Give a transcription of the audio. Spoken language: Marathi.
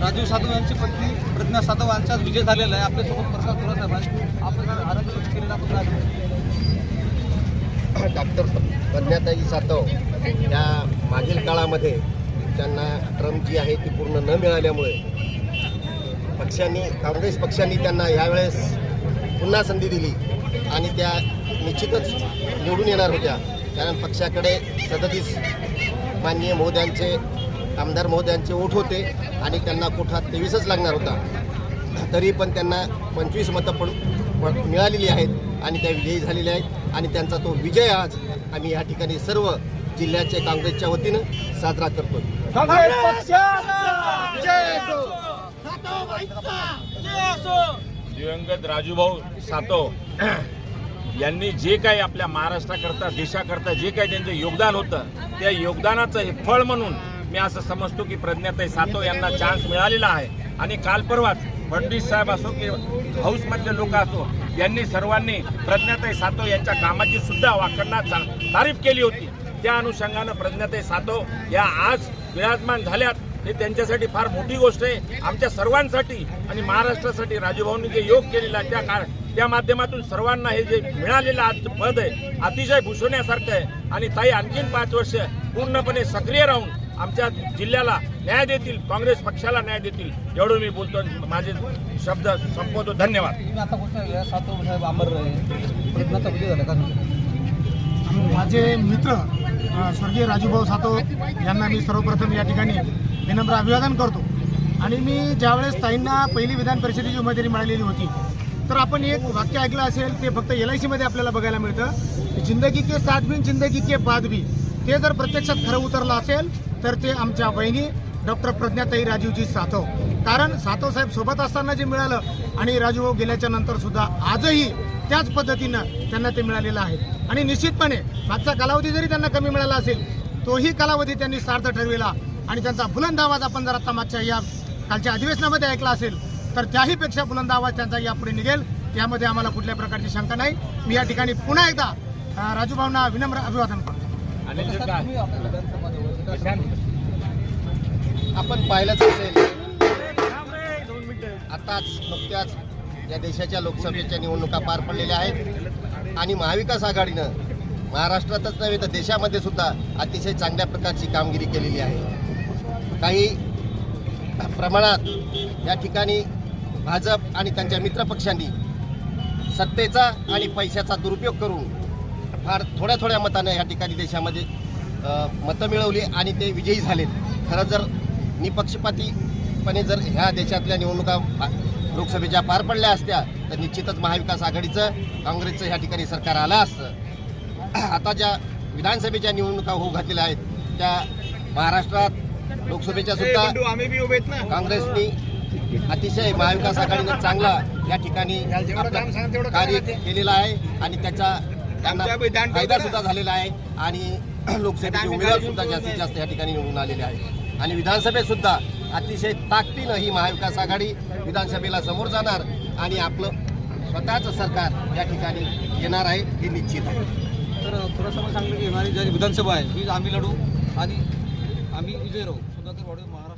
राजीव साधव यांची पत्नी प्रज्ञा साधव यांचाच विजय झालेला आहे. आपल्यासोबत प्रसाद थोरात साहेब आहेत. आपण आनंद व्यक्त केलेला आपण डॉक्टर प्रज्ञाताई सातव या मागील काळामध्ये त्यांना टर्म जी आहे ती पूर्ण न मिळाल्यामुळे पक्षांनी काँग्रेस पक्षांनी त्यांना यावेळेस पुन्हा संधी दिली आणि त्या निश्चितच निवडून येणार होत्या. कारण पक्षाकडे सदतीस माननीय महोदयांचे आमदार महोदयांचे ओठ होते आणि त्यांना कोठा तेवीसच लागणार होता. तरी पण त्यांना पंचवीस मतं पड पड- मिळालेली आहेत आणि त्या विजयी झालेल्या आहेत आणि त्यांचा तो विजय आज आम्ही या ठिकाणी सर्व जिल्ह्याचे काँग्रेसच्या वतीनं साजरा करतो दिवंगत राजूभाऊ सातव यांनी जे काही आपल्या महाराष्ट्राकरता देशाकरता जे काही त्यांचं योगदान होतं त्या योगदानाचं हे फळ म्हणून मी असं समजतो की प्रज्ञाताई सातव यांना चान्स मिळालेला आहे. आणि काल परवाच फडणवीस साहेब असो की हाऊसमधले लोक असो यांनी सर्वांनी प्रज्ञाताई सातव यांच्या कामाची सुद्धा वाकडना तारीफ केली होती. त्या अनुषंगानं प्रज्ञाताई सातव या आज विराजमान झाल्यात. हे त्यांच्यासाठी फार मोठी गोष्ट आहे. आमच्या सर्वांसाठी आणि महाराष्ट्रासाठी राजूभाऊंनी जे योग केलेला आहे त्या काळ त्या माध्यमातून सर्वांना हे जे मिळालेलं आज पद आहे अतिशय भूषवण्यासारखं आहे. आणि ताई आणखीन पाच वर्ष पूर्णपणे सक्रिय राहून आमच्या जिल्ह्याला न्याय देतील काँग्रेस पक्षाला न्याय देतील एवढं मी बोलतो माझे शब्द संपवतो. धन्यवाद. माझे मित्र स्वर्गीय राजूभाऊ सातव यांना मी सर्वप्रथम या ठिकाणी विनम्र अभिवादन करतो. आणि मी ज्यावेळेस ताईंना पहिली विधान परिषदेची उमेदवारी मिळालेली होती तर आपण एक वाक्य ऐकलं असेल ते फक्त एल आय सीमध्ये आपल्याला बघायला मिळतं. की जिंदगी के साथ भी जिंदगी के बाद भी. ते जर प्रत्यक्षात खरं उतरलं असेल तर ते आमच्या बहिणी डॉक्टर प्रज्ञाताई राजीवजी सातव. कारण सातव साहेब सोबत असताना जे मिळालं आणि राजूभाऊ गेल्याच्यानंतर सुद्धा आजही त्याच पद्धतीनं त्यांना ते मिळालेलं आहे. आणि निश्चितपणे मागचा कालावधी जरी त्यांना कमी मिळाला असेल तोही कालावधी त्यांनी सार्थ ठरविला आणि त्यांचा बुलंद आवाज आपण जर आता मागच्या या कालच्या अधिवेशनामध्ये ऐकला असेल तर त्याहीपेक्षा बुलंद आवाज त्यांचा यापुढे निघेल. यामध्ये आम्हाला कुठल्या प्रकारची शंका नाही. मी या ठिकाणी पुन्हा एकदा राजूभाऊंना विनम्र अभिवादन करतो. आपण पाहिलंच असेल. आताच नुकत्याच या देशाच्या लोकसभेच्या निवडणुका पार पडलेल्या आहेत. आणि महाविकास आघाडीनं महाराष्ट्रातच नव्हे तर देशामध्ये सुद्धा अतिशय चांगल्या प्रकारची कामगिरी केलेली आहे. काही प्रमाणात या ठिकाणी भाजप आणि त्यांच्या मित्रपक्षांनी सत्तेचा आणि पैशाचा दुरुपयोग करून फार थोड्या थोड्या मताने या ठिकाणी देशामध्ये मतं मिळवली आणि ते विजयी झालेत. खरं जर निपक्षपातीपणे जर ह्या देशातल्या निवडणुका लोकसभेच्या पार पडल्या असत्या तर निश्चितच महाविकास आघाडीचं काँग्रेसचं ह्या ठिकाणी सरकार आलं असतं. आता ज्या विधानसभेच्या निवडणुका होऊ घातलेल्या आहेत त्या महाराष्ट्रात लोकसभेच्या सुद्धा काँग्रेसनी अतिशय महाविकास आघाडीनं चांगला या ठिकाणी कार्य केलेलं आहे आणि त्याचा त्यांना फायदा सुद्धा झालेला आहे आणि लोकसभेचे उमेदवार सुद्धा जास्तीत जास्त या ठिकाणी निवडून आलेले आहेत. आणि विधानसभेत सुद्धा अतिशय ताकदीनं ही महाविकास आघाडी विधानसभेला समोर जाणार आणि आपलं स्वतःचं सरकार या ठिकाणी येणार आहे हे निश्चित आहे. तर थोडंसं मला सांगितलं की येणारी जी विधानसभा आहे ही आम्ही लढू आणि आम्ही विजय राहू. सुधाकर महाराष्ट्र